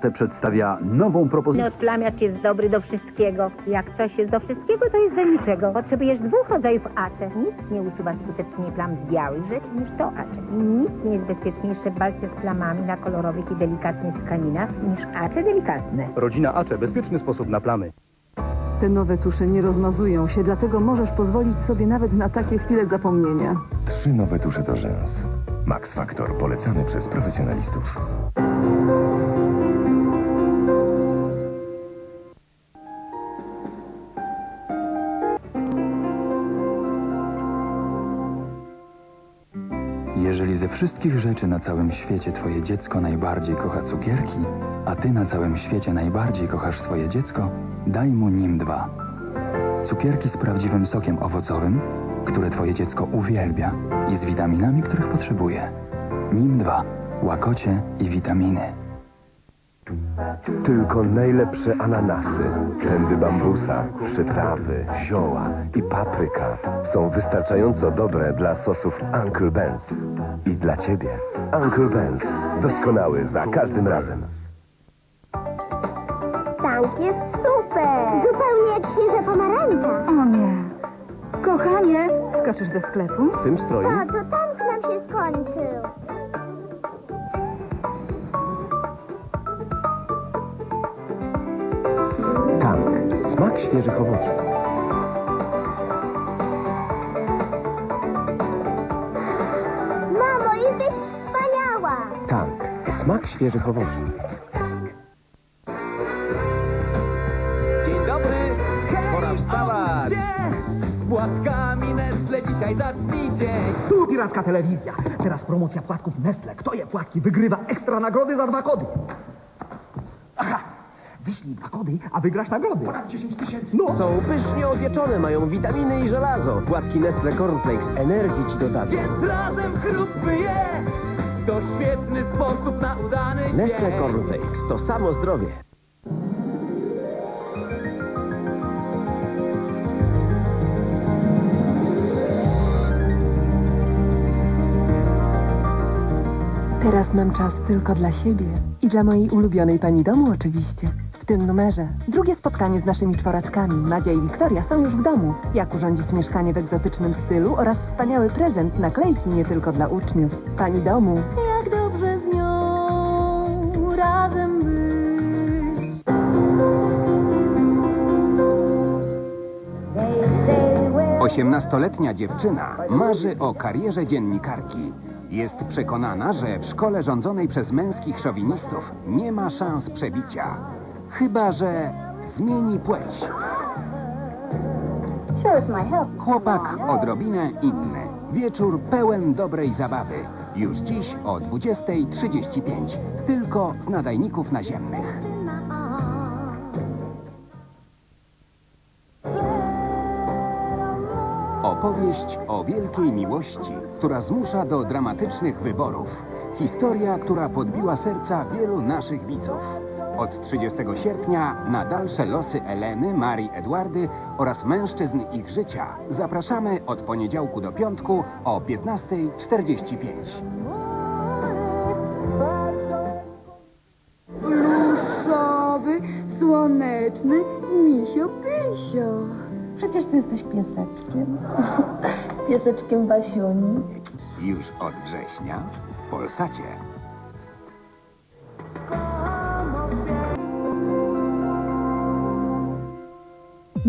Te przedstawia nową propozycję. Odplamiacz jest dobry do wszystkiego. Jak coś jest do wszystkiego, to jest do niczego. Potrzebujesz dwóch rodzajów acze. Nic nie usuwa skutecznie plam z białych rzeczy niż to acze. I nic nie jest bezpieczniejsze w walce z plamami na kolorowych i delikatnych tkaninach niż acze delikatne. Rodzina Acze, bezpieczny sposób na plamy. Te nowe tusze nie rozmazują się, dlatego możesz pozwolić sobie nawet na takie chwile zapomnienia. Trzy nowe tusze do rzęs. Max Factor polecany przez profesjonalistów. Wszystkich rzeczy na całym świecie twoje dziecko najbardziej kocha cukierki, a ty na całym świecie najbardziej kochasz swoje dziecko, daj mu nim dwa. Cukierki z prawdziwym sokiem owocowym, które twoje dziecko uwielbia i z witaminami, których potrzebuje. Nim dwa. Łakocie i witaminy. Tylko najlepsze ananasy, tędy bambusa, przyprawy, zioła i papryka są wystarczająco dobre dla sosów Uncle Ben's. I dla ciebie Uncle Ben's. Doskonały za każdym razem. Tank jest super! Zupełnie jak świeża pomarańcza. O nie. Kochanie, skoczysz do sklepu? W tym stroju A, to świeżych owoców. Mamo, jesteś wspaniała! Tank. Smak świeżych owoców. Dzień dobry! Pora wstawać! Z płatkami Nestle dzisiaj zacznij dzień! Tu piracka telewizja. Teraz promocja płatków Nestle. Kto je płatki wygrywa ekstra nagrody za dwa kody. Wyślij dwa kody, a wygrasz nagrody. Ponad 10 tysięcy. No. Są pysznie opieczone, mają witaminy i żelazo. Płatki Nestle Cornflakes energii ci dodadzą. Więc razem chrupmy je! To świetny sposób na udany Nestle dzień. Cornflakes to samo zdrowie. Teraz mam czas tylko dla siebie i dla mojej ulubionej pani domu oczywiście. W tym numerze drugie spotkanie z naszymi czworaczkami. Madzia i Wiktoria są już w domu. Jak urządzić mieszkanie w egzotycznym stylu oraz wspaniały prezent, naklejki nie tylko dla uczniów. Pani domu. Jak dobrze z nią razem być. Osiemnastoletnia dziewczyna marzy o karierze dziennikarki. Jest przekonana, że w szkole rządzonej przez męskich szowinistów nie ma szans przebicia. Chyba, że zmieni płeć. Chłopak odrobinę inny. Wieczór pełen dobrej zabawy. Już dziś o 20.35. Tylko z nadajników naziemnych. Opowieść o wielkiej miłości, która zmusza do dramatycznych wyborów. Historia, która podbiła serca wielu naszych widzów. Od 30 sierpnia na dalsze losy Eleny, Marii, Edwardy oraz mężczyzn ich życia zapraszamy od poniedziałku do piątku o 15.45. Pluszowy, słoneczny, misio pysio. Przecież ty jesteś pieseczkiem. Pieseczkiem Basiuni. Już od września w Polsacie.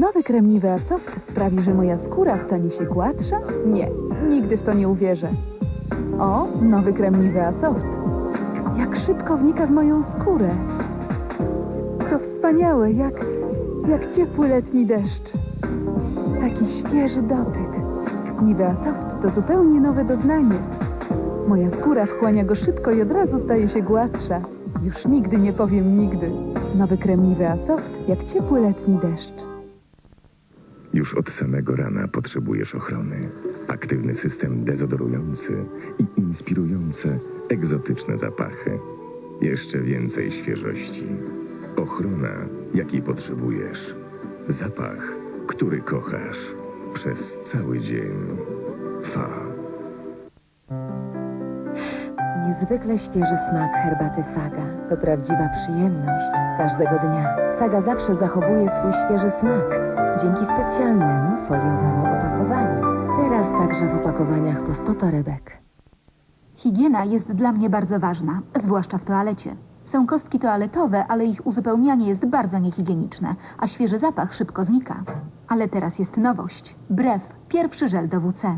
Nowy krem Nivea Soft sprawi, że moja skóra stanie się gładsza? Nie, nigdy w to nie uwierzę. O, nowy krem Nivea Soft. Jak szybko wnika w moją skórę. To wspaniałe, jak, jak ciepły letni deszcz. Taki świeży dotyk. Nivea Soft to zupełnie nowe doznanie. Moja skóra wchłania go szybko i od razu staje się gładsza. Już nigdy nie powiem nigdy. Nowy krem Nivea Soft jak ciepły letni deszcz. Już od samego rana potrzebujesz ochrony. Aktywny system dezodorujący i inspirujące egzotyczne zapachy. Jeszcze więcej świeżości. Ochrona, jakiej potrzebujesz. Zapach, który kochasz. Przez cały dzień. Fa. Niezwykle świeży smak herbaty Saga. To prawdziwa przyjemność każdego dnia. Saga zawsze zachowuje swój świeży smak dzięki specjalnemu foliowemu opakowaniu. Teraz także w opakowaniach po 100 torebek. Higiena jest dla mnie bardzo ważna, zwłaszcza w toalecie. Są kostki toaletowe, ale ich uzupełnianie jest bardzo niehigieniczne, a świeży zapach szybko znika. Ale teraz jest nowość. Brew, pierwszy żel do WC.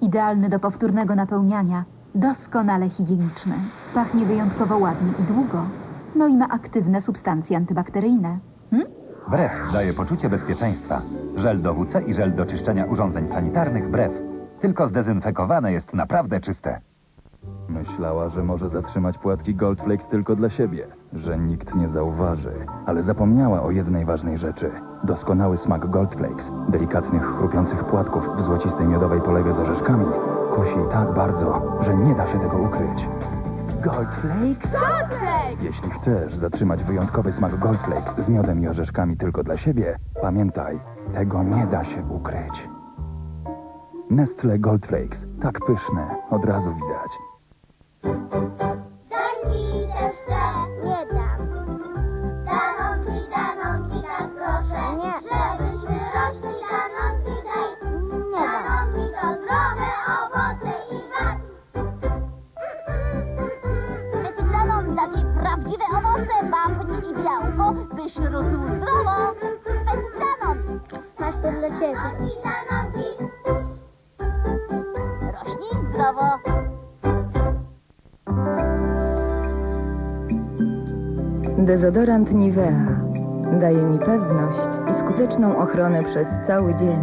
Idealny do powtórnego napełniania, doskonale higieniczny. Pachnie wyjątkowo ładnie i długo. No i ma aktywne substancje antybakteryjne. Brew daje poczucie bezpieczeństwa. Żel do WC i żel do czyszczenia urządzeń sanitarnych Brew. Tylko zdezynfekowane jest naprawdę czyste. Myślała, że może zatrzymać płatki Goldflakes tylko dla siebie, że nikt nie zauważy, ale zapomniała o jednej ważnej rzeczy. Doskonały smak Goldflakes, delikatnych, chrupiących płatków w złocistej miodowej polewie z orzeszkami, kusi tak bardzo, że nie da się tego ukryć. Goldflakes? Jeśli chcesz zatrzymać wyjątkowy smak Goldflakes z miodem i orzeszkami tylko dla siebie, pamiętaj, tego nie da się ukryć. Nestle Goldflakes, tak pyszne, od razu widać. Dezodorant Nivea daje mi pewność i skuteczną ochronę przez cały dzień,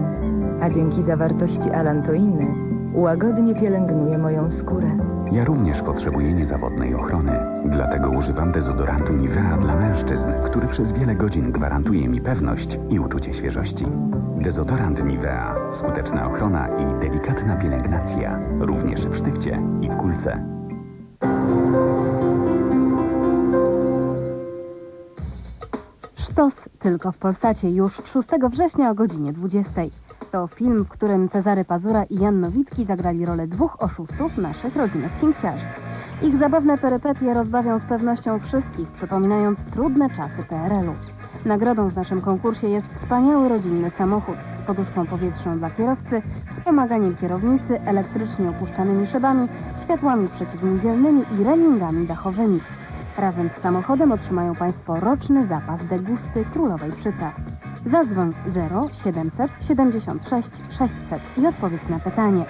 a dzięki zawartości alantoiny łagodnie pielęgnuje moją skórę. Ja również potrzebuję niezawodnej ochrony. Dlatego używam dezodorantu Nivea dla mężczyzn, który przez wiele godzin gwarantuje mi pewność i uczucie świeżości. Dezodorant Nivea. Skuteczna ochrona i delikatna pielęgnacja. Również w sztywcie i w kulce. Sztos tylko w Polsacie już 6 września o godzinie 20. To film, w którym Cezary Pazura i Jan Nowicki zagrali rolę dwóch oszustów naszych rodzimych cinkciarzy. Ich zabawne perypetie rozbawią z pewnością wszystkich, przypominając trudne czasy PRL-u. Nagrodą w naszym konkursie jest wspaniały rodzinny samochód z poduszką powietrzną dla kierowcy, wspomaganiem kierownicy, elektrycznie opuszczanymi szybami, światłami przeciwmigiernymi i relingami dachowymi. Razem z samochodem otrzymają Państwo roczny zapas degusty królowej przypraw. Zadzwoń 0 700 76 600 i odpowiedz na pytanie.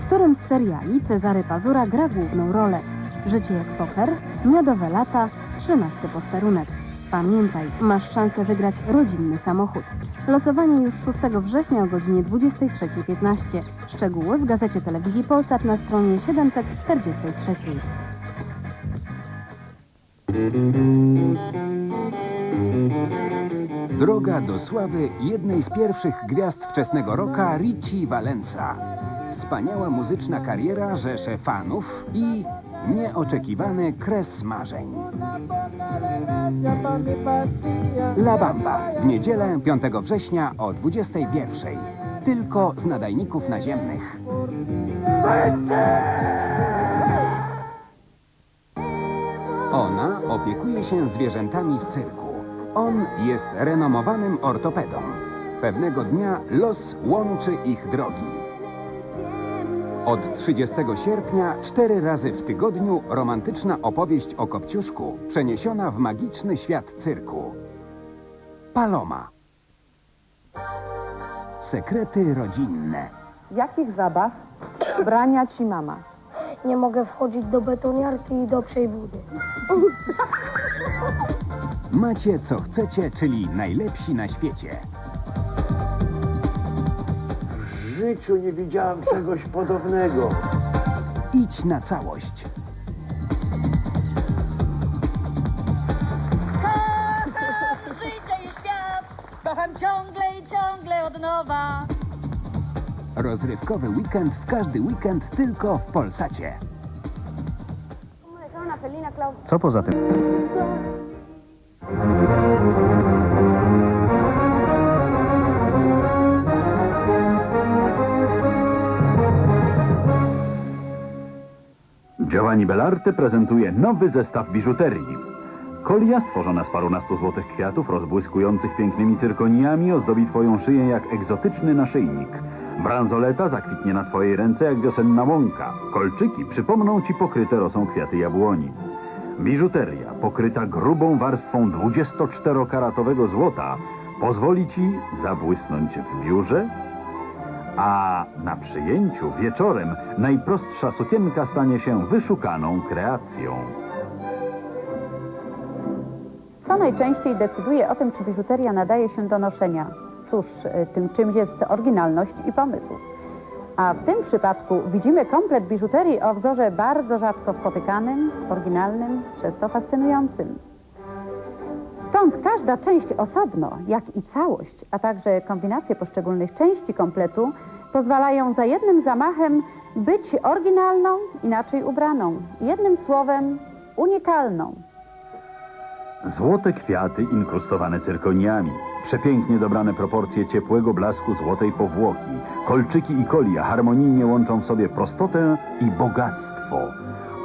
W którym z seriali Cezary Pazura gra główną rolę? Życie jak poker, Miodowe lata, 13 posterunek. Pamiętaj, masz szansę wygrać rodzinny samochód. Losowanie już 6 września o godzinie 23.15. Szczegóły w gazecie telewizji Polsat na stronie 743. Droga do sławy jednej z pierwszych gwiazd wczesnego roka Richie Valenza. Wspaniała muzyczna kariera rzesze fanów i nieoczekiwany kres marzeń. La Bamba w niedzielę 5 września o 21. Tylko z nadajników naziemnych. Ona opiekuje się zwierzętami w cyrku. On jest renomowanym ortopedą. Pewnego dnia los łączy ich drogi. Od 30 sierpnia cztery razy w tygodniu romantyczna opowieść o Kopciuszku przeniesiona w magiczny świat cyrku. Paloma. Sekrety rodzinne. Jakich zabaw brania ci mama? Nie mogę wchodzić do betoniarki i do przejbudy. Macie co chcecie, czyli najlepsi na świecie. W życiu nie widziałam czegoś podobnego. Idź na całość. Życie i świat kocham ciągle i ciągle od nowa. Rozrywkowy weekend w każdy weekend tylko w Polsacie. Co poza tym? Działanie Giovanni Bellarte prezentuje nowy zestaw biżuterii. Kolia stworzona z parunastu złotych kwiatów rozbłyskujących pięknymi cyrkoniami ozdobi twoją szyję jak egzotyczny naszyjnik. Bransoleta zakwitnie na twojej ręce jak wiosenna łąka. Kolczyki przypomną ci pokryte rosą kwiaty jabłoni. Biżuteria pokryta grubą warstwą 24-karatowego złota pozwoli ci zabłysnąć w biurze, a na przyjęciu wieczorem najprostsza sukienka stanie się wyszukaną kreacją. Co najczęściej decyduje o tym, czy biżuteria nadaje się do noszenia? Cóż, y, tym czymś jest oryginalność i pomysł. A w tym przypadku widzimy komplet biżuterii o wzorze bardzo rzadko spotykanym, oryginalnym, przez to fascynującym. Stąd każda część osobno, jak i całość, a także kombinacje poszczególnych części kompletu pozwalają za jednym zamachem być oryginalną, inaczej ubraną. Jednym słowem, unikalną. Złote kwiaty inkrustowane cyrkoniami, przepięknie dobrane proporcje ciepłego blasku złotej powłoki, kolczyki i kolia harmonijnie łączą w sobie prostotę i bogactwo.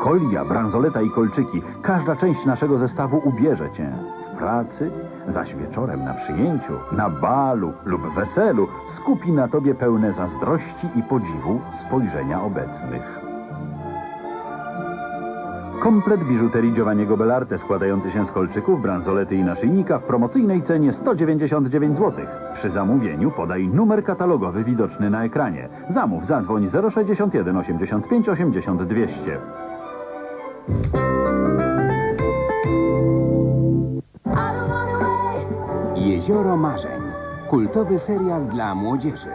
Kolia, bransoleta i kolczyki, każda część naszego zestawu ubierze cię w pracy, zaś wieczorem na przyjęciu, na balu lub weselu skupi na tobie pełne zazdrości i podziwu spojrzenia obecnych. Komplet biżuterii Giovanniego Bellarte składający się z kolczyków, bransolety i naszyjnika w promocyjnej cenie 199 zł. Przy zamówieniu podaj numer katalogowy widoczny na ekranie. Zamów zadzwoń 061 85 80 200. Jezioro Marzeń. Kultowy serial dla młodzieży.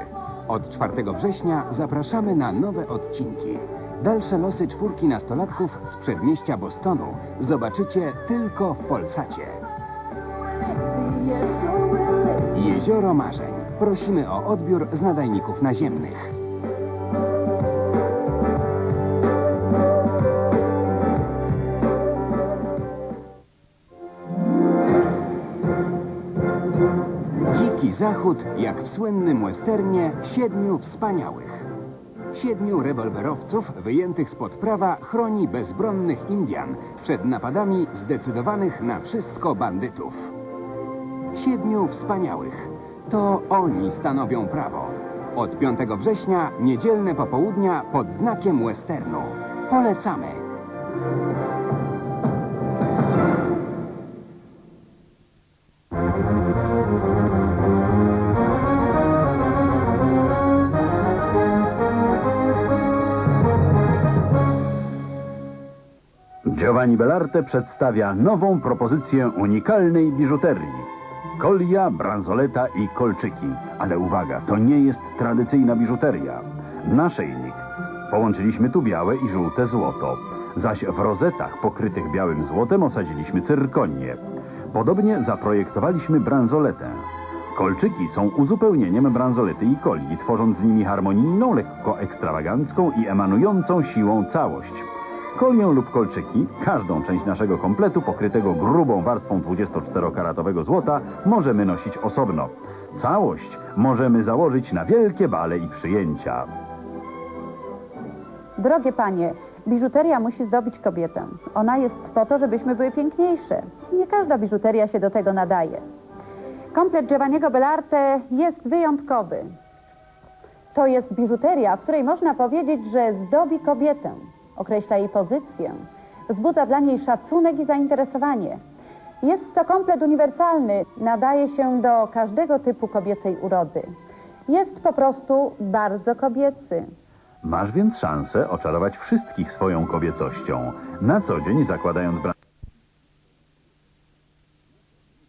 Od 4 września zapraszamy na nowe odcinki. Dalsze losy czwórki nastolatków z przedmieścia Bostonu zobaczycie tylko w Polsacie. Jezioro Marzeń. Prosimy o odbiór z nadajników naziemnych. Dziki Zachód, jak w słynnym westernie Siedmiu Wspaniałych. Siedmiu rewolwerowców wyjętych spod prawa chroni bezbronnych Indian przed napadami zdecydowanych na wszystko bandytów. Siedmiu Wspaniałych. To oni stanowią prawo. Od 5 września niedzielne popołudnia pod znakiem westernu. Polecamy. Giovanni Bellarte przedstawia nową propozycję unikalnej biżuterii. Kolia, bransoleta i kolczyki. Ale uwaga, to nie jest tradycyjna biżuteria. Naszyjnik. Połączyliśmy tu białe i żółte złoto. Zaś w rozetach pokrytych białym złotem osadziliśmy cyrkonię. Podobnie zaprojektowaliśmy bransoletę. Kolczyki są uzupełnieniem bransolety i kolii, tworząc z nimi harmonijną, lekko ekstrawagancką i emanującą siłą całość. Kolię lub kolczyki, każdą część naszego kompletu pokrytego grubą warstwą 24-karatowego złota możemy nosić osobno. Całość możemy założyć na wielkie bale i przyjęcia. Drogie panie, biżuteria musi zdobić kobietę. Ona jest po to, żebyśmy były piękniejsze. Nie każda biżuteria się do tego nadaje. Komplet Giovanniego Bellarte jest wyjątkowy. To jest biżuteria, w której można powiedzieć, że zdobi kobietę. Określa jej pozycję, wzbudza dla niej szacunek i zainteresowanie. Jest to komplet uniwersalny, nadaje się do każdego typu kobiecej urody. Jest po prostu bardzo kobiecy. Masz więc szansę oczarować wszystkich swoją kobiecością. Na co dzień zakładając bran...